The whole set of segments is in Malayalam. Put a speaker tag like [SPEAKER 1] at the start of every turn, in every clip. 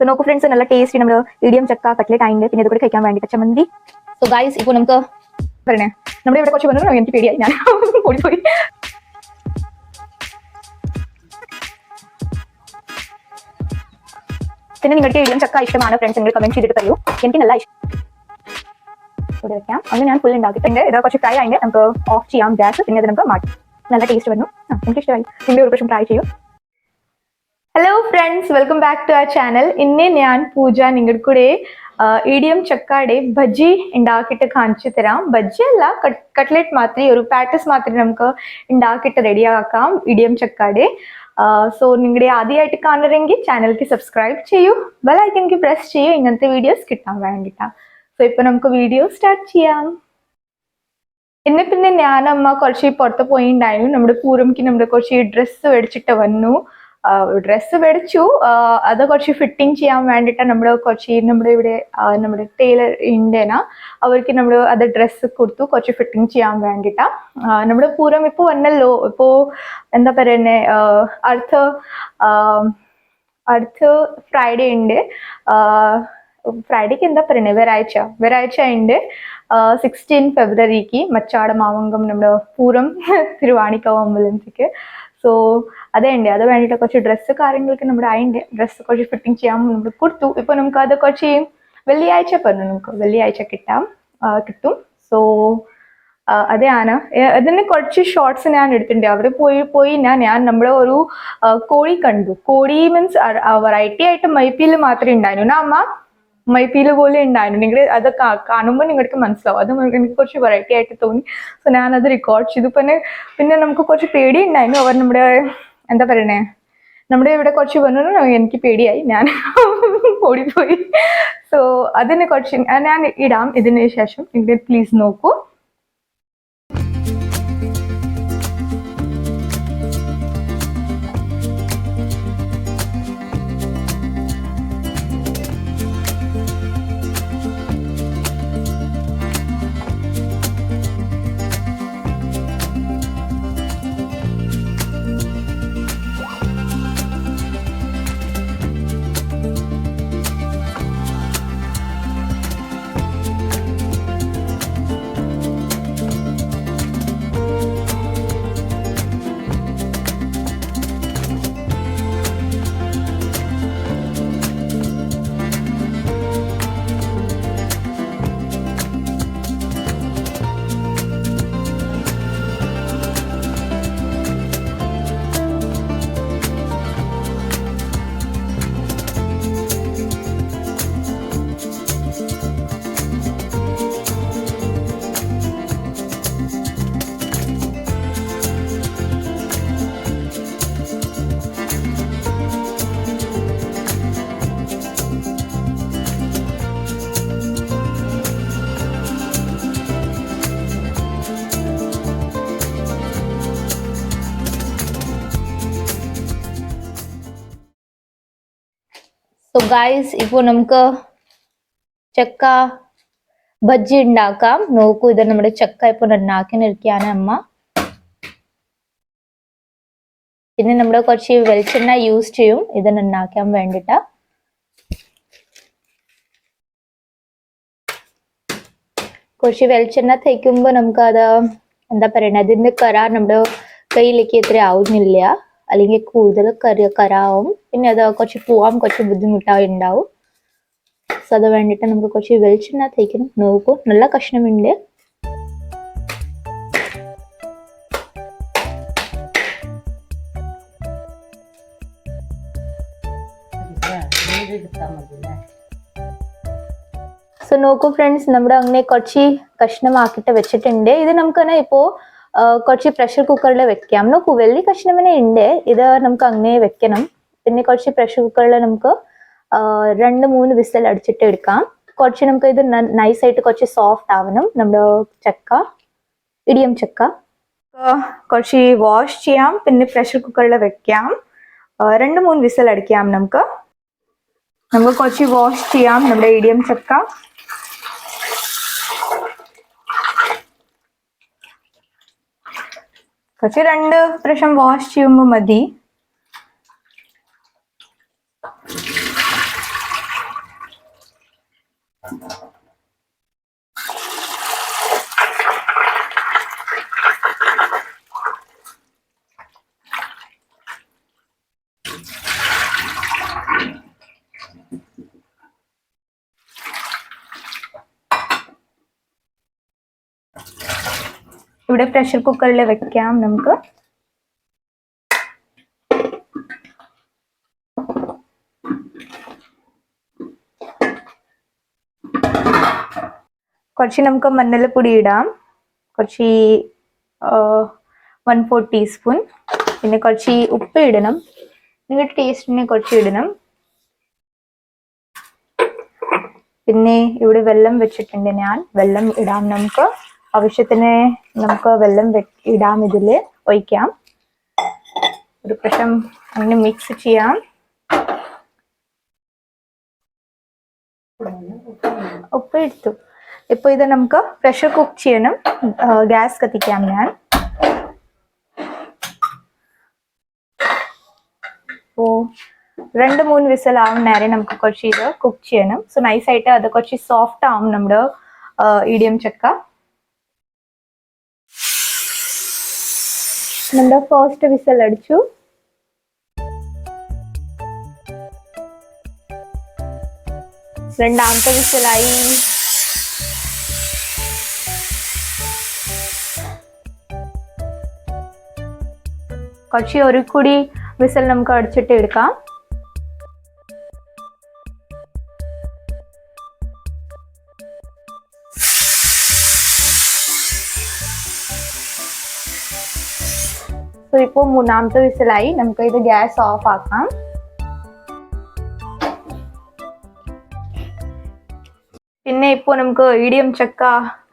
[SPEAKER 1] സോ നോക്കൂ ഫ്രണ്ട്സ് നല്ല ടേസ്റ്റ് നമ്മൾ ഇടിയം ചക്ക കട്ട്ലേറ്റ് ആയിട്ട് പിന്നെ ഇതുകൂടി കൂടെ കഴിക്കാൻ വേണ്ടിയിട്ട് ചമ്മന്തി. സോ ഗൈസ് ഇപ്പൊ നമുക്ക് പറയണേ. നമ്മുടെ ഇവിടെ കുറച്ച് വന്നു എനിക്ക് പേടിയായി. ഞാൻ ഓടിപ്പോയി. പിന്നെ നിങ്ങൾക്ക് ഇടിയം ചക്ക ഇഷ്ടമാണ് ഫ്രണ്ട്സ് നിങ്ങൾ കമന്റ് ചെയ്തിട്ട് തരൂ എനിക്ക് നല്ല ഇഷ്ടം. വെക്കാം. അന്ന് ഞാൻ ഫുൾ ഉണ്ടാക്കിയിട്ടുണ്ട് ഇത് കുറച്ച് ഫ്രൈ ആയിട്ട് നമുക്ക് ഓഫ് ചെയ്യാം. ഗ്യാസ്. പിന്നെ അത് നമുക്ക് മാറ്റാം. നല്ല ടേസ്റ്റ് വന്നു. ആ എനിക്ക് ഇഷ്ടമായി. നിങ്ങൾ ഒരു പ്രാവശ്യം ട്രൈ ചെയ്യൂ. Hello friends welcome back to our channel ഇന്ന് ഞാൻ പൂജ നിങ്ങളുടെ കൂടെ ഇടിയം ചക്കാടെ ബജ്ജി ഉണ്ടാക്കിയിട്ട് കാണിച്ചു തരാം. ബജ്ജി അല്ല കട്ട്ലെറ്റ് മാത്രമേ ഒരു പാറ്റസ് മാത്രമേ നമുക്ക് ഉണ്ടാക്കിയിട്ട് റെഡിയാക്കാം ഇടിയം ചക്കാടെ. സോ നിങ്ങളുടെ ആദ്യമായിട്ട് കാണണമെങ്കിൽ ചാനലിക്ക് സബ്സ്ക്രൈബ് ചെയ്യൂ. ബെലൈക്കൻക്ക് പ്രസ് ചെയ്യൂ. ഇങ്ങനത്തെ വീഡിയോസ് കിട്ടാൻ വേണ്ടിട്ടാ. സോ ഇപ്പൊ നമുക്ക് വീഡിയോ സ്റ്റാർട്ട് ചെയ്യാം. എന്നെ പിന്നെ ഞാനമ്മ കുറച്ച് പുറത്ത് പോയിണ്ടായിരുന്നു. നമ്മുടെ പൂരംക്ക് നമ്മുടെ കുറച്ച് ഡ്രസ്സ് മേടിച്ചിട്ട് വന്നു. ഡ്രസ്സ് മേടിച്ചു. അത് കുറച്ച് ഫിറ്റിംഗ് ചെയ്യാൻ വേണ്ടിയിട്ട് നമ്മൾ കുറച്ച് നമ്മുടെ ഇവിടെ നമ്മുടെ ടൈലർ ഉണ്ടേന അവർക്ക് നമ്മൾ അത് ഡ്രസ്സ് കൊടുത്തു കുറച്ച് ഫിറ്റിംഗ് ചെയ്യാൻ വേണ്ടിയിട്ട് നമ്മൾ പൂരം ഇപ്പോൾ വന്നല്ലോ. ഇപ്പോൾ എന്താ പറയുന്നത് അടുത്ത അടുത്ത ഫ്രൈഡേ ഉണ്ട്. ഫ്രൈഡേക്ക് എന്താ പറയുന്നത് വെറാഴ്ച വെറാഴ്ച ഉണ്ട്. സിക്സ്റ്റീൻ ഫെബ്രുവരിക്ക് മച്ചാട് മാവങ്കം നമ്മുടെ പൂരം തിരുവാണിക്കാവ് അമ്പലത്തിക്ക്. സോ അതേ അത് വേണ്ടിയിട്ട് കുറച്ച് ഡ്രസ്സ് കാര്യങ്ങളൊക്കെ നമ്മുടെ അതിന്റെ ഡ്രസ്സ് കുറച്ച് ഫിറ്റിംഗ് ചെയ്യാൻ നമ്മൾ കൊടുത്തു. ഇപ്പോൾ നമുക്ക് അത് കുറച്ച് വെള്ളിയാഴ്ച പറഞ്ഞു നമുക്ക് വെള്ളിയാഴ്ച കിട്ടാം. കിട്ടും. സോ അതെയാണ് അതിന് കുറച്ച് ഷോർട്സ് ഞാൻ എടുത്തിട്ടുണ്ട്. അവിടെ പോയി പോയി ഞാൻ ഞാൻ നമ്മുടെ ഒരു കോഴി കണ്ടു. കോഴി മീൻസ് വെറൈറ്റി ആയിട്ട് മൈപ്പിയിൽ മാത്രമേ ഉണ്ടായിരുന്നു അമ്മ? മൈപ്പിയിൽ പോലെ ഉണ്ടായിരുന്നു നിങ്ങൾ അത് കാണുമ്പോൾ നിങ്ങൾക്ക് മനസ്സിലാവും. അത് എനിക്ക് കുറച്ച് വെറൈറ്റി ആയിട്ട് തോന്നി. സോ ഞാൻ അത് റെക്കോർഡ് ചെയ്തു. പിന്നെ പിന്നെ നമുക്ക് കുറച്ച് പേടി ഉണ്ടായിരുന്നു അവർ നമ്മുടെ എന്താ പറയണേ? നമ്മുടെ ഇവിടെ കുറച്ച് വന്നു എനിക്ക് പേടിയായി. ഞാൻ ഓടിപ്പോയി. സോ അതിന് കുറച്ച് ഞാൻ ഇടാം ഇതിന് ശേഷം. പ്ലീസ് നോക്കൂ. സോ ഗൈസ് ഇപ്പോൾ നമുക്ക് ചക്ക ബജ്ജി ഉണ്ടാക്കാം. നോക്കൂ ഇത് നമ്മുടെ ചക്ക ഇപ്പോൾ ഉണ്ടാക്കിനിരിക്കുകയാണ് അമ്മ. പിന്നെ നമ്മൾ കുറച്ച് വെളിച്ചെണ്ണ യൂസ് ചെയ്യും. ഇതിന് ഉണ്ടാക്കാൻ വേണ്ടിയിട്ട് കുറച്ച് വെളിച്ചെണ്ണ തേക്കുമ്പോൾ നമുക്ക് അത് എന്താ പറയണേ? അതിന്റെ കരാർ നമ്മുടെ കയ്യിലേക്ക് ഇത്ര ആവുന്നില്ല. അല്ലെങ്കിൽ കൂടുതൽ കറി കരാവും പിന്നെ അത് കുറച്ച് പോവാൻ കുറച്ച് ബുദ്ധിമുട്ടായി ഉണ്ടാവും. സോ അത് വേണ്ടിയിട്ട് നമുക്ക് കുറച്ച് വെളിച്ചെണ്ണ തേക്കണം നോക്കൂ. നല്ല കഷ്ണമുണ്ട്. സോ നോക്കൂ ഫ്രണ്ട്സ് നമ്മുടെ അങ്ങനെ കുറച്ച് കഷ്ണമാക്കിയിട്ട് വെച്ചിട്ടുണ്ട്. ഇത് നമുക്ക് തന്നെ ഇപ്പോ ആ, കുറച്ച് പ്രഷർ കുക്കറിൽ വെക്കാം. നോക്കൂ വലിയ കഷ്ണം തന്നെ ഉണ്ട് ഇത് നമുക്ക് അങ്ങനെ വെക്കണം. പിന്നെ കുറച്ച് പ്രഷർ കുക്കറിൽ നമുക്ക് രണ്ട് മൂന്ന് വിസൽ അടിച്ചിട്ട് എടുക്കാം. കുറച്ച് നമുക്ക് ഇത് നൈസായിട്ട് കുറച്ച് സോഫ്റ്റ് ആവണം. നമ്മുടെ ചക്ക ഇടിയം ചക്ക. കുറച്ച് വാഷ് ചെയ്യാം. പിന്നെ പ്രഷർ കുക്കറിൽ വെക്കാം. രണ്ട് മൂന്ന് വിസൽ അടിക്കാം നമുക്ക്. നമുക്ക് കുറച്ച് വാഷ് ചെയ്യാം. നമ്മുടെ ഇടിയം ചക്ക. കുറച്ച് രണ്ട് പ്രാവശ്യം വാഷ് ചെയ്യുമ്പോൾ മതി Thank you. ഇവിടെ പ്രഷർ കുക്കറിൽ വെക്കാം നമുക്ക്. കുറച്ച് നമുക്ക് മഞ്ഞൾപ്പൊടി ഇടാം. കുറച്ച് വൺ ഫോർ ടീസ്പൂൺ പിന്നെ കുറച്ച് ഉപ്പ് ഇടണം. നിങ്ങളുടെ ടേസ്റ്റിന് കുറച്ച് ഇടണം. പിന്നെ ഇവിടെ വെള്ളം വെച്ചിട്ടുണ്ട് ഞാൻ. വെള്ളം ഇടാം നമുക്ക്. ആവശ്യത്തിന് നമുക്ക് വെള്ളം ഇടാം ഇതിൽ ഒഴിക്കാം. ഒരു പ്രശ്നം അങ്ങനെ മിക്സ് ചെയ്യാം. ഉപ്പ് എടുത്തു. ഇപ്പൊ ഇത് നമുക്ക് പ്രഷർ കുക്ക് ചെയ്യണം. ഗ്യാസ് കത്തിക്കാം ഞാൻ. ഓ രണ്ട് മൂന്ന് വിസൽ ആവും നേരം നമുക്ക് കുറച്ച് ഇത് കുക്ക് ചെയ്യണം. സോ നൈസായിട്ട് അത് കുറച്ച് സോഫ്റ്റ് ആവും നമ്മുടെ ഇടിയം ചക്ക. നമ്മുടെ ഫസ്റ്റ് വിസൽ അടിച്ചു. രണ്ടാമത്തെ വിസലായി കുറച്ച് ഒരു കൂടി വിസൽ നമുക്ക് അടിച്ചിട്ട് എടുക്കാം. ഇപ്പോൾ മൂന്നാമത്തെ വിസലായി. നമുക്ക് ഇത് ഗ്യാസ് ഓഫ് ആക്കാം. പിന്നെ ഇപ്പോൾ നമുക്ക് ഇടിയം ചക്ക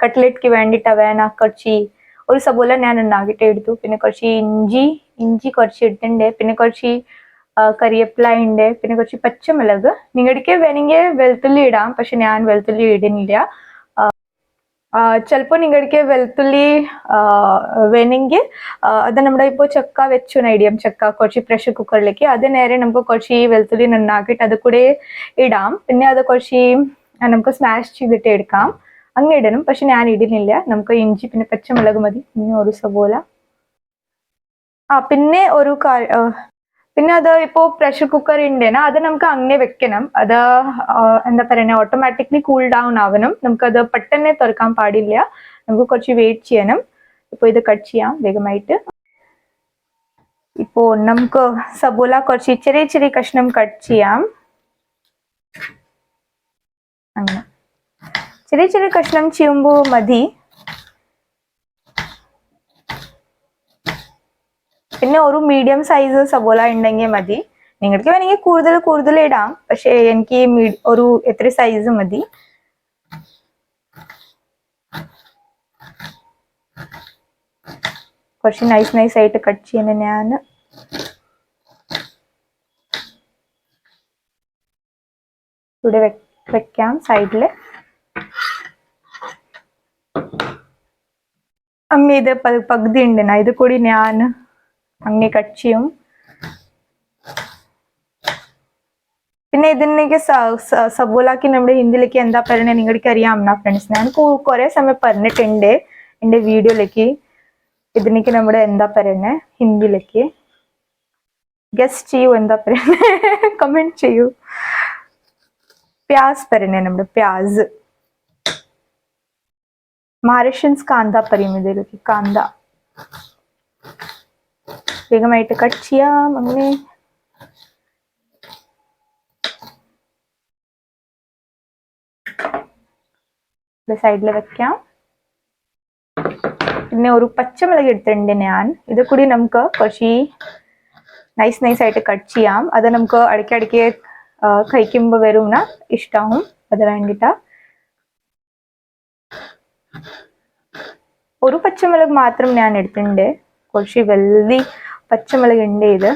[SPEAKER 1] കട്ട്ലറ്റ്ക്ക് വേണ്ടിട്ട് വേണ കുറച്ച് ഒരു സബോല ഞാൻ ഉണ്ടാക്കിയിട്ട് എടുത്തു. പിന്നെ കുറച്ച് ഇഞ്ചി ഇഞ്ചി കുറച്ച് ഇട്ടിട്ടുണ്ട് പിന്നെ കുറച്ച് കറിവേപ്പില ഉണ്ട്. പിന്നെ കുറച്ച് പച്ചമുളക്. നിങ്ങളുടെ വേണമെങ്കിൽ വെളുത്തുള്ളി ഇടാം പക്ഷെ ഞാൻ വെളുത്തുള്ളി ഇടുന്നില്ല. ചിലപ്പോൾ നിങ്ങൾക്ക് വെളുത്തുള്ളി വേണമെങ്കിൽ അത് നമ്മുടെ ഇപ്പോൾ ചക്ക വെച്ചു ഐഡിയം. ചക്ക കുറച്ച് പ്രഷർ കുക്കറിലേക്ക് അത് നേരെ നമുക്ക് കുറച്ച് വെളുത്തുള്ളി നന്നാക്കിയിട്ട് അത് കൂടെ ഇടാം. പിന്നെ അത് കുറച്ച് നമുക്ക് സ്മാഷ് ചെയ്തിട്ട് എടുക്കാം. അങ്ങനെ ഇടണം. പക്ഷെ ഞാൻ ഇടുന്നില്ല. നമുക്ക് ഇഞ്ചി പിന്നെ പച്ചമുളക് മതി. പിന്നെ ഒരു സവോല ആ പിന്നെ ഒരു പിന്നെ അത് ഇപ്പോൾ പ്രഷർ കുക്കർ ഉണ്ടേന അത് നമുക്ക് അങ്ങനെ വെക്കണം. അത് എന്താ പറയുക ഓട്ടോമാറ്റിക്കലി കൂൾ ഡൗൺ ആവണം. നമുക്കത് പെട്ടെന്ന് തുറക്കാൻ പാടില്ല. നമുക്ക് കുറച്ച് വെയിറ്റ് ചെയ്യണം. ഇപ്പോൾ ഇത് കട്ട് ചെയ്യാം വേഗമായിട്ട്. ഇപ്പോൾ നമുക്ക് സബോല കുറച്ച് ചെറിയ ചെറിയ കഷ്ണം കട്ട് ചെയ്യാം. അങ്ങനെ. ചെറിയ ചെറിയ കഷ്ണം ചെയ്യുമ്പോൾ മതി. പിന്നെ ഒരു മീഡിയം സൈസ് സബോല ഉണ്ടെങ്കിൽ മതി. നിങ്ങൾക്ക് വേണമെങ്കിൽ കൂടുതൽ കൂടുതൽ ഇടാം. പക്ഷെ എനിക്ക് ഒരു എത്ര സൈസ് മതി? കുറച്ച് നൈസ് നൈസ് ആയിട്ട് കട്ട് ചെയ്യുന്ന ഞാൻ. ഇവിടെ വെക്കാം സൈഡിൽ അമ്മ ഇത് പകുതി ഉണ്ട്. ഇത് കൂടി ഞാൻ അങ്ങനെ കക്ഷിയും പിന്നെ ഇതിനേക്ക് സബോലാക്കി നമ്മുടെ ഹിന്ദിയിലേക്ക് എന്താ പറയണേ നിങ്ങൾക്ക് അറിയാം നാ ഫ്രണ്ട്സ് ഞാൻ കുറെ സമയം പറഞ്ഞിട്ടുണ്ട് എന്റെ വീഡിയോയിലേക്ക്. ഇതിനേക്ക് നമ്മുടെ എന്താ പറയണേ ഹിന്ദിയിലേക്ക്. ഗസ് ചെയ്യൂ എന്താ പറയണേ? കമന്റ് ചെയ്യൂ. പ്യാസ് പറയണേ നമ്മുടെ പ്യാസ്. മഹാരാഷ്ട്രൻസ് കാന്ത പറയും ഇതിലേക്ക് കാന്ത. വേഗമായിട്ട് കട്ട് ചെയ്യാം. അങ്ങനെ. സൈഡിൽ വെക്കാം. പിന്നെ ഒരു പച്ചമുളക് എടുത്തിട്ടുണ്ട് ഞാൻ. ഇത് കൂടി നമുക്ക് കുറച്ച് നൈസ് നൈസ് ആയിട്ട് കട്ട് ചെയ്യാം. അത് നമുക്ക് ഇടയ്ക്കിടയ്ക്ക് കഴിക്കുമ്പോൾ വരും ഇഷ്ടമാവും അത് വേണ്ടിട്ട. ഒരു പച്ചമുളക് മാത്രം ഞാൻ എടുത്തിട്ടുണ്ട്. കുറച്ച് വെള്ളി പച്ചമുളക് ഉണ്ട് ഇത്.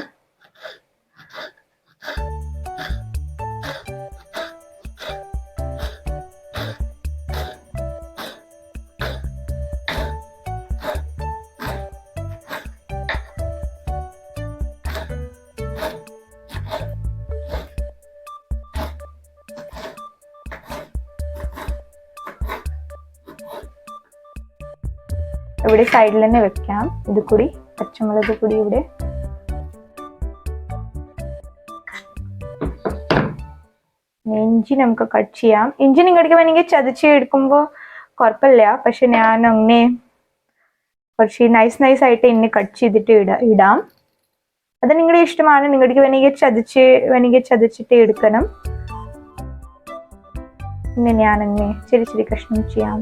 [SPEAKER 1] ഇവിടെ സൈഡിൽ തന്നെ വെക്കാം. ഇത് കൂടി പച്ചമുളക് കൂടി ഇവിടെ. ഇഞ്ചി നമുക്ക് കട്ട് ചെയ്യാം. ഇഞ്ചി നിങ്ങൾക്ക് വേണമെങ്കിൽ ചതച്ച് എടുക്കുമ്പോൾ കുഴപ്പമില്ല പക്ഷെ ഞാൻ അങ്ങനെ കുറച്ച് നൈസ് നൈസ് ആയിട്ട് ഇന്നെ കട്ട് ചെയ്തിട്ട് ഇട ഇടാം. അത് നിങ്ങളുടെ ഇഷ്ടമാണ്. നിങ്ങൾക്ക് വേണമെങ്കിൽ ചതച്ച് വേണമെങ്കിൽ ചതച്ചിട്ട് എടുക്കണം. പിന്നെ ഞാൻ അങ്ങനെ ചെറിയ ചെറിയ കഷ്ണം ചെയ്യാം.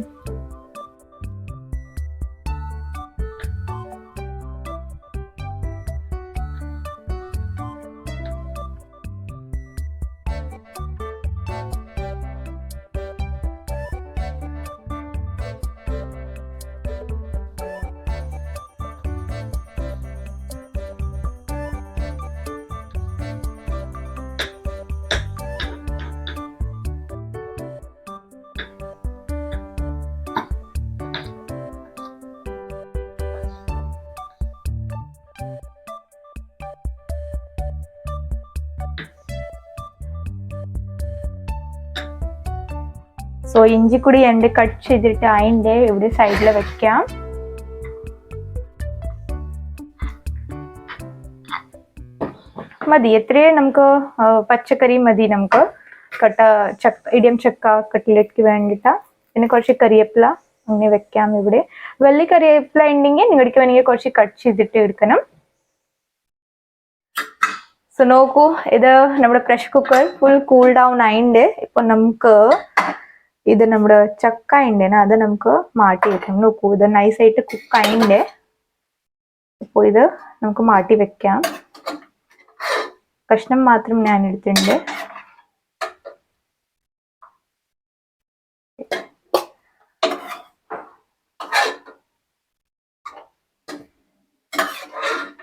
[SPEAKER 1] സോ ഇഞ്ചി കൂടി രണ്ട് കട്ട് ചെയ്തിട്ട് അതിന്റെ ഇവിടെ സൈഡിൽ വെക്കാം. മതി. എത്രയും നമുക്ക് പച്ചക്കറി മതി നമുക്ക്. കട്ട ചക്ക ഇടിയം ചക്ക കട്ടിലേക്ക് വേണ്ടിയിട്ട് പിന്നെ കുറച്ച് കറിവേപ്പില അങ്ങനെ വെക്കാം ഇവിടെ. വെള്ളി കറിവേപ്പില ഉണ്ടെങ്കിൽ നിങ്ങൾക്ക് വേണമെങ്കിൽ കുറച്ച് കട്ട് ചെയ്തിട്ട് എടുക്കണം. സോ നോക്കൂ ഇത് നമ്മുടെ pressure cooker full cool down ആയിണ്ട്. ഇപ്പൊ നമുക്ക് ഇത് നമ്മുടെ ചക്ക ഉണ്ട് അത് നമുക്ക് മാറ്റി വെക്കാം നോക്കൂ ഇത് നൈസായിട്ട് കുക്ക് ആയിണ്ട് അപ്പോൾ ഇത് നമുക്ക് മാറ്റി വെക്കാം. കഷ്ണം മാത്രം ഞാൻ എടുത്തിട്ടുണ്ട്.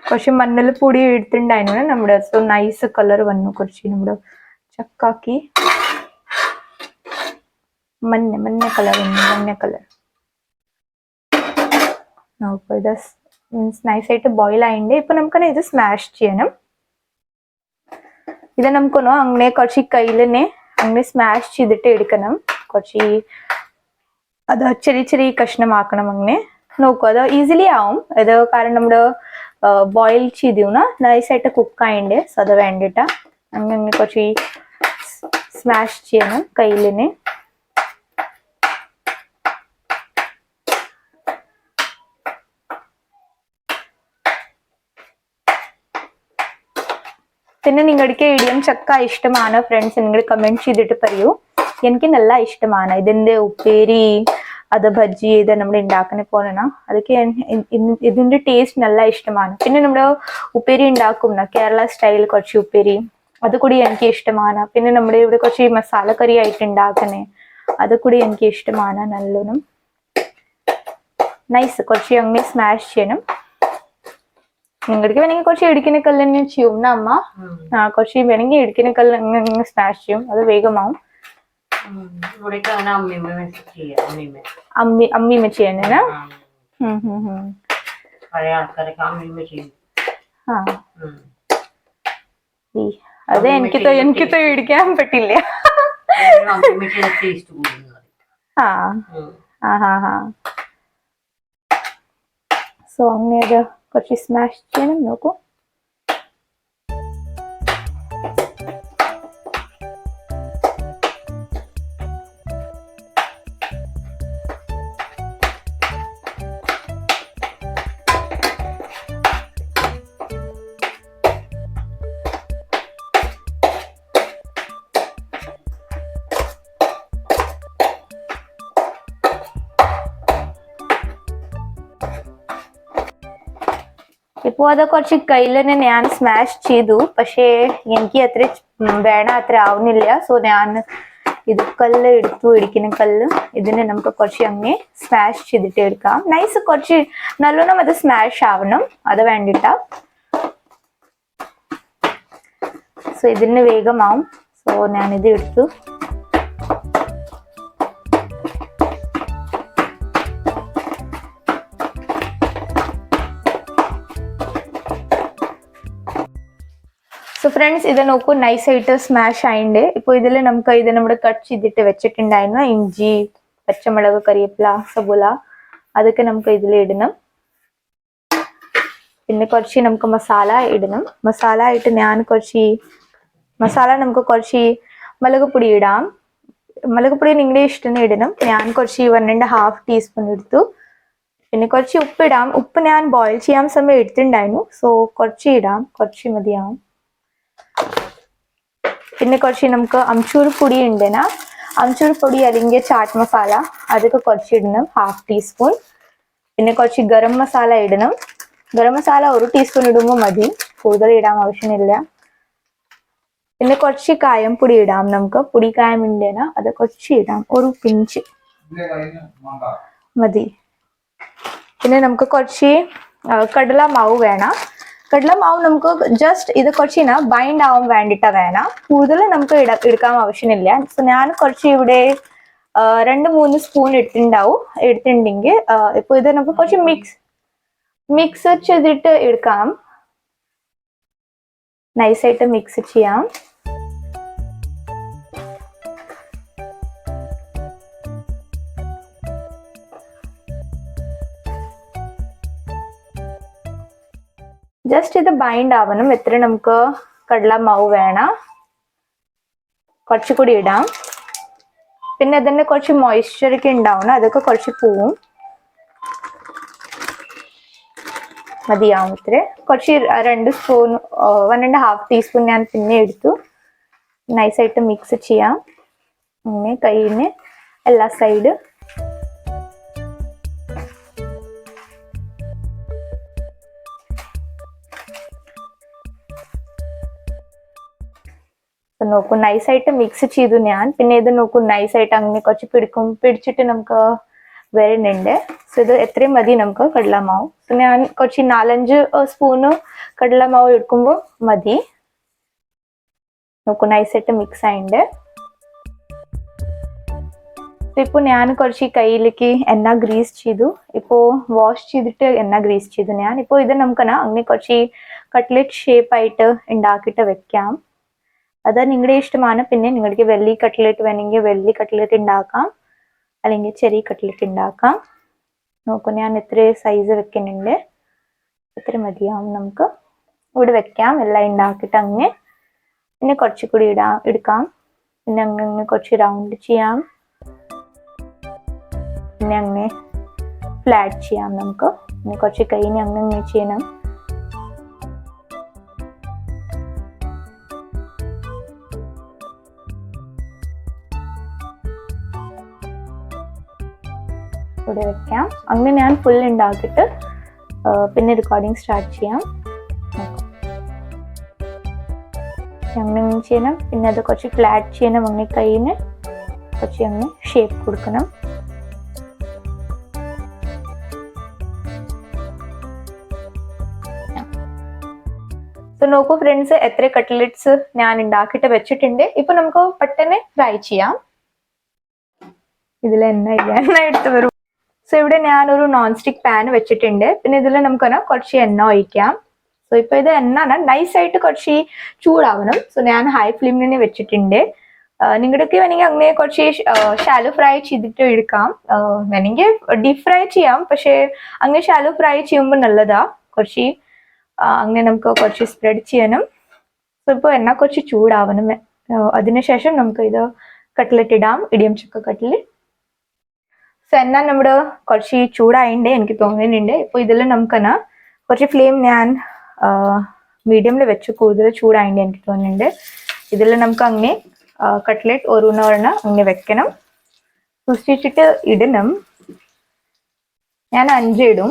[SPEAKER 1] കുറച്ച് മഞ്ഞൾപ്പൊടി എടുത്തിട്ടുണ്ടായിരുന്നു. നമ്മുടെ സോ നൈസ് കളർ വന്നു. കുറച്ച് നമ്മുടെ ചക്കാക്കി. മഞ്ഞ മഞ്ഞ കളർ മഞ്ഞ കളർ അപ്പോൾ ഇത് മീൻസ് നൈസായിട്ട് ബോയിൽ ആയിണ്ട്. ഇപ്പൊ നമുക്കന്നെ ഇത് സ്മാഷ് ചെയ്യണം. ഇത് നമുക്കൊന്ന് അങ്ങനെ കുറച്ച് കയ്യിലെന്നെ അങ്ങനെ സ്മാഷ് ചെയ്തിട്ട് എടുക്കണം. കുറച്ച് അത് ചെറിയ ചെറിയ കഷ്ണമാക്കണം അങ്ങനെ. നോക്കൂ അത് ഈസിലി ആവും. അത് കാരണം നമ്മുടെ ബോയിൽ ചെയ്തിരുന്ന നൈസായിട്ട് കുക്ക് ആയിണ്ട്. സോ അത് വേണ്ടിയിട്ട് അങ്ങനെ കുറച്ച് സ്മാഷ് ചെയ്യണം കയ്യിലിനെ പിന്നെ നിങ്ങൾക്ക് ഇടിയം ചക്ക ഇഷ്ടമാണ് ഫ്രണ്ട്സ് നിങ്ങൾ കമന്റ് ചെയ്തിട്ട് പറയൂ. എനിക്ക് നല്ല ഇഷ്ടമാണ്. ഇതിന്റെ ഉപ്പേരി അത് ബജ്ജി ഇത് നമ്മൾ ഉണ്ടാക്കുന്ന പോലെയാണ്? അതൊക്കെ എൻ- ഇ- ഇ- ഇതിന്റെ ടേസ്റ്റ് നല്ല ഇഷ്ടമാണ്. പിന്നെ നമ്മൾ ഉപ്പേരി ഉണ്ടാക്കും കേരള സ്റ്റൈൽ കുറച്ച് ഉപ്പേരി. അത് കൂടി എനിക്ക് ഇഷ്ടമാണ്. പിന്നെ നമ്മുടെ ഇവിടെ കുറച്ച് മസാല കറി ആയിട്ട് ഉണ്ടാക്കുന്നത് അത് കൂടി എനിക്ക് ഇഷ്ടമാണ് നല്ലോണം. നൈസ് കുറച്ച് അങ്ങനെ സ്മാഷ് ചെയ്യണം. നിങ്ങൾക്ക് വേണമെങ്കിൽ കുറച്ച് ഇടിക്കുന്ന കല്ല് തന്നെ ചെയ്യും. എന്നാ അമ്മ ആ കുറച്ച് വേണമെങ്കിൽ ഇടിക്കുന്ന കല്ല് സ്മാഷ് ചെയ്യും. അത് വേഗമാവും. അമ്മി അമ്മിമ്മ ചെയ്യാനാ അത് എനിക്ക് എനിക്ക് ഇടിക്കാൻ പറ്റില്ല. ആ. ആ ഹാ ഹാ. സോ അങ്ങനെ കുറച്ച് സ്മാഷ് ചെയ്യണം നോക്കൂ ഇപ്പോ അത് കുറച്ച് കയ്യിൽ തന്നെ ഞാൻ സ്മാഷ് ചെയ്തു. പക്ഷേ എനിക്ക് അത്ര വേണം അത്ര ആവുന്നില്ല. സോ ഞാൻ ഇത് കല്ല് എടുത്തു ഇടിക്കുന്ന കല്ല്. ഇതിനെ നമുക്ക് കുറച്ച് അങ്ങനെ സ്മാഷ് ചെയ്തിട്ട് എടുക്കാം. നൈസ് കുറച്ച് നല്ലോണം അത് സ്മാഷ് ആവണം. അത് വേണ്ടിട്ടാ. സോ ഇതിന് വേഗമാവും. സോ ഞാൻ ഇത് എടുത്തു. ഫ്രണ്ട്സ് ഇത് നോക്കൂ നൈസ് ആയിട്ട് സ്മാഷ് ആയിണ്ട്. ഇപ്പോൾ ഇതിൽ നമുക്ക് ഇത് നമ്മുടെ കട്ട് ചെയ്തിട്ട് വെച്ചിട്ടുണ്ടായിരുന്നു. ഇഞ്ചി പച്ചമുളക് കറിവേപ്പില സബുല അതൊക്കെ നമുക്ക് ഇതിൽ ഇടണം. പിന്നെ കുറച്ച് നമുക്ക് മസാല ഇടണം. മസാല ആയിട്ട് ഞാൻ കുറച്ച് മസാല നമുക്ക് കുറച്ച് മുളക് പൊടി ഇടാം. മുളക് പൊടി നിങ്ങളുടെ ഇഷ്ടത്തിന് ഇടണം. ഞാൻ കുറച്ച് വൺ ആൻഡ് ഹാഫ് ടീസ്പൂൺ എടുത്തു. പിന്നെ കുറച്ച് ഉപ്പിടാം ഉപ്പ് ഞാൻ ബോയിൽ ചെയ്യാൻ സമയം എടുത്തിട്ടുണ്ടായിരുന്നു. സോ കുറച്ച് ഇടാം. കുറച്ച് മതിയാവും. പിന്നെ കുറച്ച് നമുക്ക് അംചൂർ പൊടി ഉണ്ടെന്നാ. അംചൂർ പൊടി അല്ലെങ്കിൽ ചാറ്റ് മസാല അതൊക്കെ കുറച്ച് ഇടണം ഹാഫ് ടീസ്പൂൺ പിന്നെ കുറച്ച് ഗരം മസാല ഇടണം. ഗരം മസാല ഒരു ടീസ്പൂൺ ഇടുമ്പോൾ മതി കൂടുതൽ ഇടാൻ ആവശ്യമില്ല. പിന്നെ കുറച്ച് കായം പൊടി ഇടാം നമുക്ക്. പൊടി കായം ഉണ്ടെന്നാ അത് കുറച്ച് ഇടാം ഒരു പിഞ്ച്. മതി. പിന്നെ നമുക്ക് കുറച്ച് കടല മാവ് വേണം. കടല മാവ് നമുക്ക് ജസ്റ്റ് ഇത് കുറച്ച് ബൈൻഡ് ആവാൻ വേണ്ടിയിട്ട് വേണം. കൂടുതൽ നമുക്ക് എടുക്കാൻ ആവശ്യമില്ല. സോ ഞാൻ കുറച്ച് ഇവിടെ രണ്ട് മൂന്ന് സ്പൂൺ എടുത്തിട്ടുണ്ടാവും എടുത്തിട്ടുണ്ടെങ്കിൽ ആ, ഇപ്പൊ ഇത് നമുക്ക് കുറച്ച് മിക്സ് മിക്സ് ചെയ്തിട്ട് എടുക്കാം. നൈസായിട്ട് മിക്സ് ചെയ്യാം. ജസ്റ്റ് ഇത് ബൈൻഡ് ആവണം. എത്ര നമുക്ക് കടല മാവ് വേണം. കുറച്ചുകൂടി ഇടാം. പിന്നെ അതിന് കുറച്ച് മോയ്സ്ചറൊക്കെ ഉണ്ടാവണം. അതൊക്കെ കുറച്ച് പോവും. മതിയാവും ഇത്ര. കുറച്ച് രണ്ട് spoon one and half teaspoon ഞാൻ പിന്നെ എടുത്തു. നൈസായിട്ട് മിക്സ് ചെയ്യാം. അങ്ങനെ കയ്യിന് എല്ലാ സൈഡ് നോക്കൂ. നൈസായിട്ട് മിക്സ് ചെയ്തു ഞാൻ. പിന്നെ ഇത് നോക്കൂ നൈസായിട്ട് അങ്ങനെ കുറച്ച് പിടിക്കും പിടിച്ചിട്ട് നമുക്ക് വരുന്നുണ്ട്. സോ ഇത് എത്രയും മതി നമുക്ക് കടലമാവ്. ഞാൻ കുറച്ച് നാലഞ്ച് സ്പൂണ് കടലമാവ് എടുക്കുമ്പോൾ മതി. നോക്കൂ നൈസായിട്ട് മിക്സ് ആയിണ്ട് ഇപ്പൊ ഞാൻ കുറച്ച് കയ്യിലേക്ക് എണ്ണ ഗ്രീസ് ചെയ്തു. ഇപ്പോ വാഷ് ചെയ്തിട്ട് എണ്ണ ഗ്രീസ് ചെയ്തു ഞാൻ. ഇപ്പോ ഇത് നമുക്ക് അങ്ങനെ കുറച്ച് കട്ട്ലറ്റ് ഷേപ്പ് ആയിട്ട് ഉണ്ടാക്കിയിട്ട് വെക്കാം. അത് നിങ്ങളുടെ ഇഷ്ടമാണ്. പിന്നെ നിങ്ങൾക്ക് വെള്ളി കട്ട്ലറ്റ് വേണമെങ്കിൽ വെള്ളി കട്ട്ലറ്റ് ഉണ്ടാക്കാം. അല്ലെങ്കിൽ ചെറിയ കട്ട്ലറ്റ് ഉണ്ടാക്കാം. നോക്കൂ ഞാൻ എത്ര സൈസ് വെക്കുന്നുണ്ട്. എത്ര മതിയാവും നമുക്ക്. ഇവിടെ വെക്കാം. എല്ലാം ഉണ്ടാക്കിയിട്ട് അങ്ങനെ പിന്നെ കുറച്ച് കൂടി ഇടാം എടുക്കാം. പിന്നെ അങ്ങനെ കുറച്ച് റൗണ്ട് ചെയ്യാം. പിന്നെ അങ്ങനെ ഫ്ലാറ്റ് ചെയ്യാം നമുക്ക്. പിന്നെ കുറച്ച് കഴിഞ്ഞ് അങ്ങനെ ചെയ്യണം. ഇവിടെ വെക്കാം. അങ്ങനെ ഞാൻ ഫുൾ ഉണ്ടാക്കിയിട്ട് പിന്നെ റെക്കോർഡിങ് സ്റ്റാർട്ട് ചെയ്യാം. അങ്ങനെ ചെയ്യണം പിന്നെ അത് കുറച്ച് ഫ്ലാറ്റ് ചെയ്യണം അങ്ങനെ കയ്യിന് കുറച്ച് അങ്ങനെ ഷേപ്പ് കൊടുക്കണം. സോ നോക്കൂ ഫ്രണ്ട്സ് എത്ര കട്ട്ലറ്റ്സ് ഞാൻ ഉണ്ടാക്കിയിട്ട് വെച്ചിട്ടുണ്ട്. ഇപ്പൊ നമുക്ക് പെട്ടെന്ന് ഫ്രൈ ചെയ്യാം. ഇതിൽ എണ്ണ ഇല്ല. എണ്ണ എടുത്ത് വരും സോ ഇവിടെ ഞാനൊരു നോൺ സ്റ്റിക് പാൻ വെച്ചിട്ടുണ്ട്. പിന്നെ ഇതിൽ നമുക്ക് കുറച്ച് എണ്ണ ഒഴിക്കാം. സോ ഇപ്പൊ ഇത് എണ്ണ നൈസ് ആയിട്ട് കുറച്ച് ചൂടാവണം. സോ ഞാൻ ഹൈ ഫ്ലെയിമിന് വെച്ചിട്ടുണ്ട്. നിങ്ങളുടെയൊക്കെ വേണമെങ്കിൽ അങ്ങനെ കുറച്ച് ഷാലോ ഫ്രൈ ചെയ്തിട്ട് എടുക്കാം. വേണമെങ്കിൽ ഡീപ് ഫ്രൈ ചെയ്യാം. പക്ഷേ അങ്ങനെ ഷാലോ ഫ്രൈ ചെയ്യുമ്പോൾ നല്ലതാ. കുറച്ച് അങ്ങനെ നമുക്ക് കുറച്ച് സ്പ്രെഡ് ചെയ്യണം. സോ ഇപ്പോൾ എണ്ണ കുറച്ച് ചൂടാവണം. അതിനുശേഷം നമുക്ക് ഇത് കട്ട്ലറ്റ് ഇടാം. ഇടിയം ചക്ക കട്ട്ലറ്റ് സോ എന്നാൽ നമ്മുടെ കുറച്ച് ചൂടായിണ്ട് എനിക്ക് തോന്നുന്നുണ്ട്. ഇപ്പോൾ ഇതിൽ നമുക്കെന്നാ കുറച്ച് ഫ്ലെയിം ഞാൻ മീഡിയമിൽ വെച്ച് കൂടുതൽ ചൂടായിണ്ട് എനിക്ക് തോന്നുന്നുണ്ട്. ഇതിൽ നമുക്ക് അങ്ങനെ കട്ട്ലറ്റ് ഓരോന്നോരെണ്ണം അങ്ങനെ വെക്കണം. സൂക്ഷിച്ചിട്ട് ഇടണം. ഞാൻ അഞ്ച് ഇടും.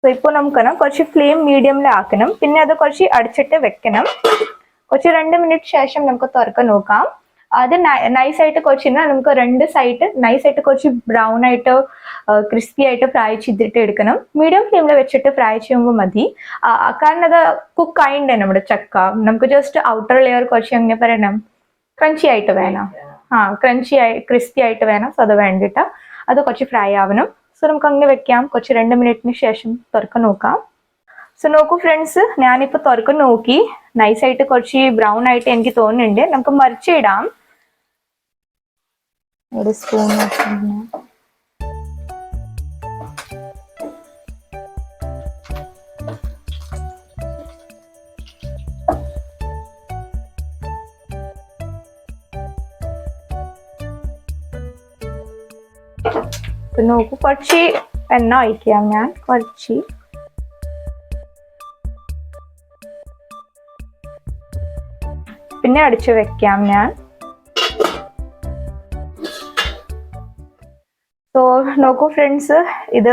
[SPEAKER 1] സോ ഇപ്പോൾ നമുക്കെന്നാ കുറച്ച് ഫ്ലെയിം മീഡിയമിൽ ആക്കണം. പിന്നെ അത് കുറച്ച് അടച്ചിട്ട് വെക്കണം. കുറച്ച് രണ്ട് മിനിറ്റ് ശേഷം നമുക്ക് തുറക്കാൻ നോക്കാം. അത് നൈസ് ആയിട്ട് കുറച്ച് ഇന്ന് നമുക്ക് രണ്ട് സൈഡ് നൈസ് ആയിട്ട് കുറച്ച് ബ്രൗൺ ആയിട്ട് ക്രിസ്പി ആയിട്ട് ഫ്രൈ ചെയ്തിട്ട് എടുക്കണം. മീഡിയം ഫ്ലെയിമിൽ വെച്ചിട്ട് ഫ്രൈ ചെയ്യുമ്പോൾ മതി. കാരണം അത് കുക്ക് ആയിണ്ട് നമ്മുടെ ചക്ക. നമുക്ക് ജസ്റ്റ് ഔട്ടർ ലെയർ കുറച്ച് എങ്ങനെ പറയണം? ക്രഞ്ചി ആയിട്ട് വേണം. ആ ക്രഞ്ചി ആയി ക്രിസ്പി ആയിട്ട് വേണം. സോ അത് വേണ്ടിയിട്ട് അത് കുറച്ച് ഫ്രൈ ആവണം. സോ നമുക്ക് അങ്ങനെ വെക്കാം. കുറച്ച് രണ്ട് മിനിറ്റിന് ശേഷം തുറക്കാൻ നോക്കാം. സോ നോക്കൂ ഫ്രണ്ട്സ് ഞാനിപ്പോൾ തുറക്കം നോക്കി. നൈസായിട്ട് കുറച്ച് ബ്രൗൺ ആയിട്ട് എനിക്ക് തോന്നുന്നുണ്ട്. നമുക്ക് മറിച്ചിടാം. ഒരു സ്പൂൺ നോക്കൂ കുറച്ച് എണ്ണ ഒഴിക്കാം ഞാൻ. കുറച്ച്. പിന്നെ അടിച്ചു വെക്കാം ഞാൻ. സോ നോക്കൂ ഫ്രണ്ട്സ് ഇത്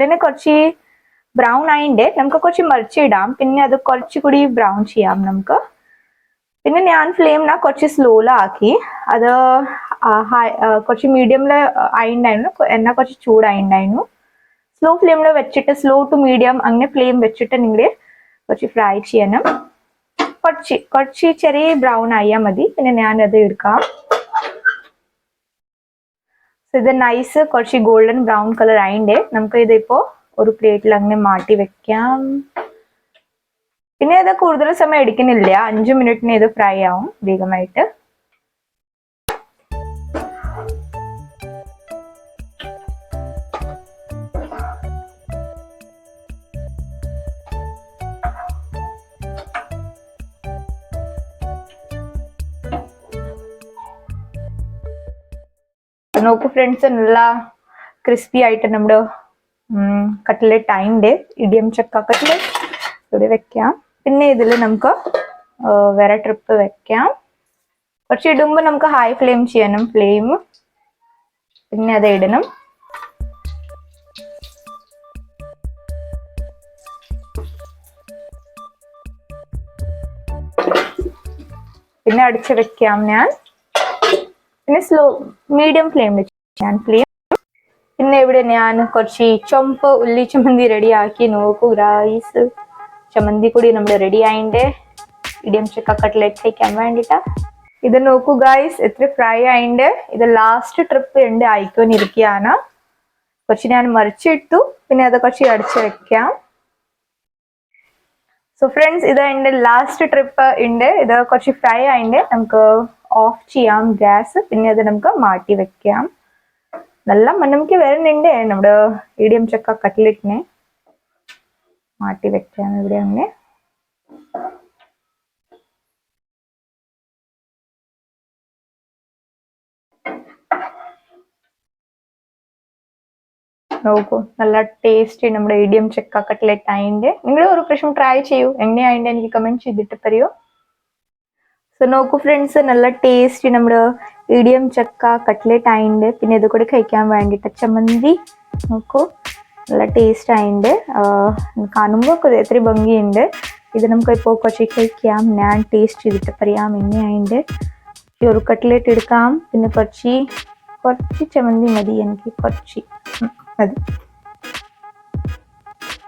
[SPEAKER 1] തന്നെ കുറച്ച് ബ്രൗൺ ആയിണ്ട്. നമുക്ക് കുറച്ച് മറിച്ചിടാം പിന്നെ അത് കുറച്ചുകൂടി ബ്രൗൺ ചെയ്യാം നമുക്ക്. പിന്നെ ഞാൻ ഫ്ലെയിമിനെ കുറച്ച് സ്ലോയിലാക്കി അത് കുറച്ച് മീഡിയമിൽ ആയിണ്ടായിരുന്നു. എണ്ണ കുറച്ച് ചൂടായിണ്ടായിരുന്നു. സ്ലോ ഫ്ലെയിമിൽ വെച്ചിട്ട് സ്ലോ ടു മീഡിയം അങ്ങനെ ഫ്ലെയിം വെച്ചിട്ട് നിങ്ങൾ കുറച്ച് ഫ്രൈ ചെയ്യണം. കുറച്ച് കുറച്ച് ചെറിയ ബ്രൗൺ ആയാൽ മതി. പിന്നെ ഞാൻ അത് എടുക്കാം ഇത് നൈസ് കുറച്ച് ഗോൾഡൻ ബ്രൗൺ കളർ ആയിണ്ട്. നമുക്ക് ഇതിപ്പോ ഒരു പ്ലേറ്റിൽ അങ്ങനെ മാറ്റി വെക്കാം. പിന്നെ ഇത് കൂടുതൽ സമയം എടുക്കുന്നില്ല. അഞ്ചു മിനിറ്റിന് ഇത് ഫ്രൈ ആവും വേഗമായിട്ട്. നോക്കൂ ഫ്രണ്ട്സ് നല്ല ക്രിസ്പി ആയിട്ട് നമ്മുടെ കട്ട്ലറ്റ് ആയിണ്ട് ഇടിയം ചക്ക കട്ട്ലറ്റ് ഇവിടെ വെക്കാം. പിന്നെ ഇതിൽ നമുക്ക് വേറെ ട്രിപ്പ് വെക്കാം. കുറച്ച് ഇടുമ്പോൾ നമുക്ക് ഹൈ ഫ്ലെയിം ചെയ്യണം ഫ്ലെയിം പിന്നെ അത് ഇടണം. പിന്നെ അടിച്ച് വെക്കാം ഞാൻ. പിന്നെ സ്ലോ മീഡിയം ഫ്ലെയിമിൽ ഞാൻ ഫ്ലെയിം പിന്നെ ഇവിടെ ഞാൻ കുറച്ച് ചുമപ്പ് ഉള്ളി ചമ്മന്തി റെഡി ആക്കി. നോക്കൂ റൈസ് ചമ്മന്തി കൂടി നമ്മൾ റെഡി ആയിണ്ട്. ഇടിയം ചക്ക കട്ട്ലറ്റ് കഴിക്കാൻ വേണ്ടിട്ടാ. ഇത് നോക്കൂ ഗായ്സ് എത്ര ഫ്രൈ ആയിണ്ട്. ഇത് ലാസ്റ്റ് ട്രിപ്പ് ഉണ്ട് ആയിക്കൊണ്ടിരിക്കുകയാണ് കുറച്ച് ഞാൻ മറിച്ചിട്ടു. പിന്നെ അത് കുറച്ച് അടിച്ചു വെക്കാം. സോ ഫ്രണ്ട്സ് ഇത് എന്റെ ലാസ്റ്റ് ട്രിപ്പ് ഉണ്ട് ഇത് കുറച്ച് ഫ്രൈ ആയിണ്ട്. നമുക്ക് ഓഫ് ചെയ്യാം ഗ്യാസ് പിന്നെ അത് നമുക്ക് മാറ്റി വെക്കാം. നല്ല മണമൊക്കെ വരുന്നുണ്ട് നമ്മുടെ ഇടിയം ചക്ക കട്ട്ലറ്റിനെ മാറ്റി വെക്കാം ഇവിടെ അങ്ങനെ. നോക്കൂ നല്ല ടേസ്റ്റ് നമ്മുടെ ഇടിയം ചക്ക കട്ട്ലറ്റ് അതിന്റെ നിങ്ങൾ ഒരു പ്രാവശ്യം ട്രൈ ചെയ്യൂ. എങ്ങനെയായിട്ട് എനിക്ക് കമന്റ് ചെയ്തിട്ട് പറയൂ. സോ നോക്കൂ ഫ്രണ്ട്സ് നല്ല ടേസ്റ്റ് നമ്മുടെ ഇടിയം ചക്ക കട്ട്ലറ്റ് ആയിണ്ട്. പിന്നെ ഇത് കൂടെ കഴിക്കാൻ വേണ്ടിയിട്ട് ചമ്മന്തി നോക്കൂ. നല്ല ടേസ്റ്റ് ആയിണ്ട്. കാണുമ്പോൾ എത്ര ഭംഗിയുണ്ട്. ഇത് നമുക്ക് ഇപ്പോൾ കുറച്ച് കഴിക്കാം. ഞാൻ ടേസ്റ്റ് ചെയ്തിട്ട് പറയാം എങ്ങനെയായിണ്ട് ഒരു കട്ട്ലറ്റ് എടുക്കാം. പിന്നെ കുറച്ച് കുറച്ച് ചമ്മന്തി മതി എനിക്ക്. കുറച്ച്. മതി.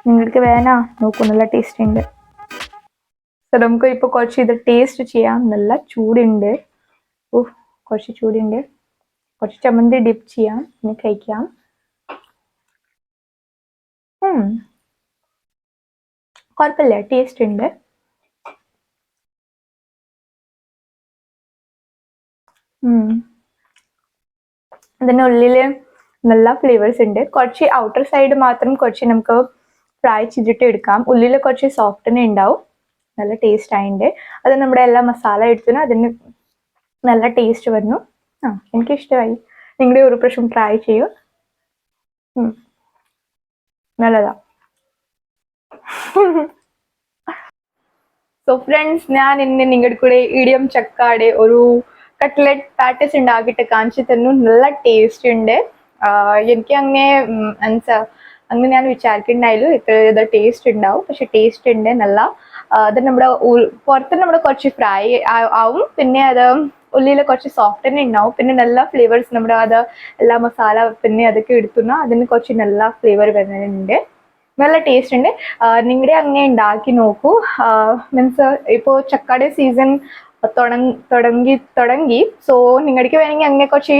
[SPEAKER 1] നിങ്ങൾക്ക് വേണ? നോക്കൂ നല്ല ടേസ്റ്റ് ഉണ്ട്. സോ നമുക്ക് ഇപ്പോൾ കുറച്ച് ഇത് ടേസ്റ്റ് ചെയ്യാം. നല്ല ചൂടുണ്ട്. ഉഫ് കുറച്ച് ചൂടുണ്ട്. കുറച്ച് ചമ്മന്തി ഡിപ്പ് ചെയ്യാം. പിന്നെ കഴിക്കാം. കുഴപ്പമില്ല. ടേസ്റ്റ് ഉണ്ട്. ഉം. അതിന്റെ ഉള്ളിൽ നല്ല ഫ്ലേവേഴ്സ് ഉണ്ട്. കുറച്ച് ഔട്ടർ സൈഡ് മാത്രം കുറച്ച് നമുക്ക് ഫ്രൈ ചെയ്തിട്ട് എടുക്കാം. ഉള്ളിൽ കുറച്ച് സോഫ്റ്റനെ ഉണ്ടാവും. നല്ല ടേസ്റ്റ് ആയിട്ട് അത് നമ്മുടെ എല്ലാ മസാല എടുത്തിനും അതിന് നല്ല ടേസ്റ്റ് വരുന്നു. ആ എനിക്ക് ഇഷ്ടമായി നിങ്ങളുടെ ഒരു പ്രാവശ്യം ട്രൈ ചെയ്യൂ. നല്ലതാ. സോ ഫ്രണ്ട്സ് ഞാൻ ഇന്ന് നിങ്ങളുടെ കൂടെ ഇടിയം ചക്കാടെ ഒരു കട്ട്ലറ്റ് പാറ്റസ് ഉണ്ടാക്കിയിട്ട് കാണിച്ചു തന്നു നല്ല ടേസ്റ്റ് ഉണ്ട് എനിക്ക് അങ്ങനെ എന്താ അങ്ങനെ ഞാൻ വിചാരിക്കുന്നുണ്ടായാലും ഇത്ര ഇത് ടേസ്റ്റ് ഉണ്ടാവും പക്ഷെ ടേസ്റ്റ് ഉണ്ട് നല്ല അത് നമ്മുടെ പുറത്ത് നമ്മുടെ കുറച്ച് ഫ്രൈ ആവും. പിന്നെ അത് ഉള്ളിയിൽ കുറച്ച് സോഫ്റ്റ് തന്നെ ഉണ്ടാവും. പിന്നെ നല്ല ഫ്ലേവേഴ്സ് നമ്മുടെ അത് എല്ലാ മസാല പിന്നെ അതൊക്കെ എടുത്തുന്ന അതിന് കുറച്ച് നല്ല ഫ്ലേവർ വരുന്നുണ്ട്. നല്ല ടേസ്റ്റ് ഉണ്ട്. നിങ്ങളുടെ അങ്ങനെ ഉണ്ടാക്കി നോക്കൂ. മീൻസ് ഇപ്പോൾ ചക്കയുടെ സീസൺ തുടങ്ങി തുടങ്ങി സോ നിങ്ങൾക്ക് വേണമെങ്കിൽ അങ്ങനെ കുറച്ച്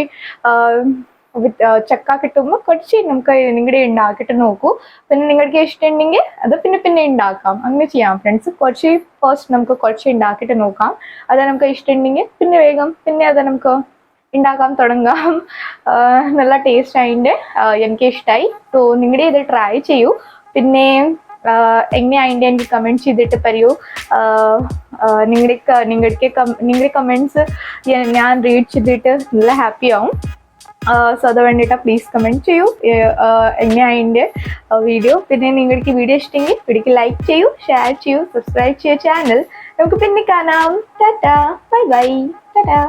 [SPEAKER 1] ചക്ക കിട്ടുമ്പോൾ കുറച്ച് നമുക്ക് നിങ്ങളുടെ ഉണ്ടാക്കിയിട്ട് നോക്കൂ. പിന്നെ നിങ്ങൾക്ക് ഇഷ്ടമുണ്ടെങ്കിൽ അത് പിന്നെ പിന്നെ ഉണ്ടാക്കാം. അങ്ങനെ ചെയ്യാം ഫ്രണ്ട്സ് കുറച്ച് ഫസ്റ്റ് നമുക്ക് കുറച്ച് ഉണ്ടാക്കിയിട്ട് നോക്കാം. അത് നമുക്ക് ഇഷ്ടമുണ്ടെങ്കിൽ പിന്നെ വേഗം പിന്നെ അത് നമുക്ക് ഉണ്ടാക്കാൻ തുടങ്ങാം. നല്ല ടേസ്റ്റ് ആയിട്ട് എനിക്ക് ഇഷ്ടമായി സോ നിങ്ങളുടെ ഇത് ട്രൈ ചെയ്യൂ. പിന്നെ എങ്ങനെയായിട്ട് എനിക്ക് കമന്റ് ചെയ്തിട്ട് പറയൂ. നിങ്ങളുടെ നിങ്ങളുടെ നിങ്ങളുടെ കമന്റ്സ് ഞാൻ റീഡ് ചെയ്തിട്ട് നല്ല ഹാപ്പി ആവും. സോ അത് വേണ്ടിയിട്ട് പ്ലീസ് കമന്റ് ചെയ്യൂ. എന്നെ അതിന്റെ വീഡിയോ പിന്നെ നിങ്ങൾക്ക് വീഡിയോ ഇഷ്ടമെങ്കിൽ വീഡിയോക്ക് ലൈക്ക് ചെയ്യൂ ഷെയർ ചെയ്യൂ സബ്സ്ക്രൈബ് ചെയ്യൂ ചാനൽ നമുക്ക് പിന്നെ കാണാം. Tata bye bye Tata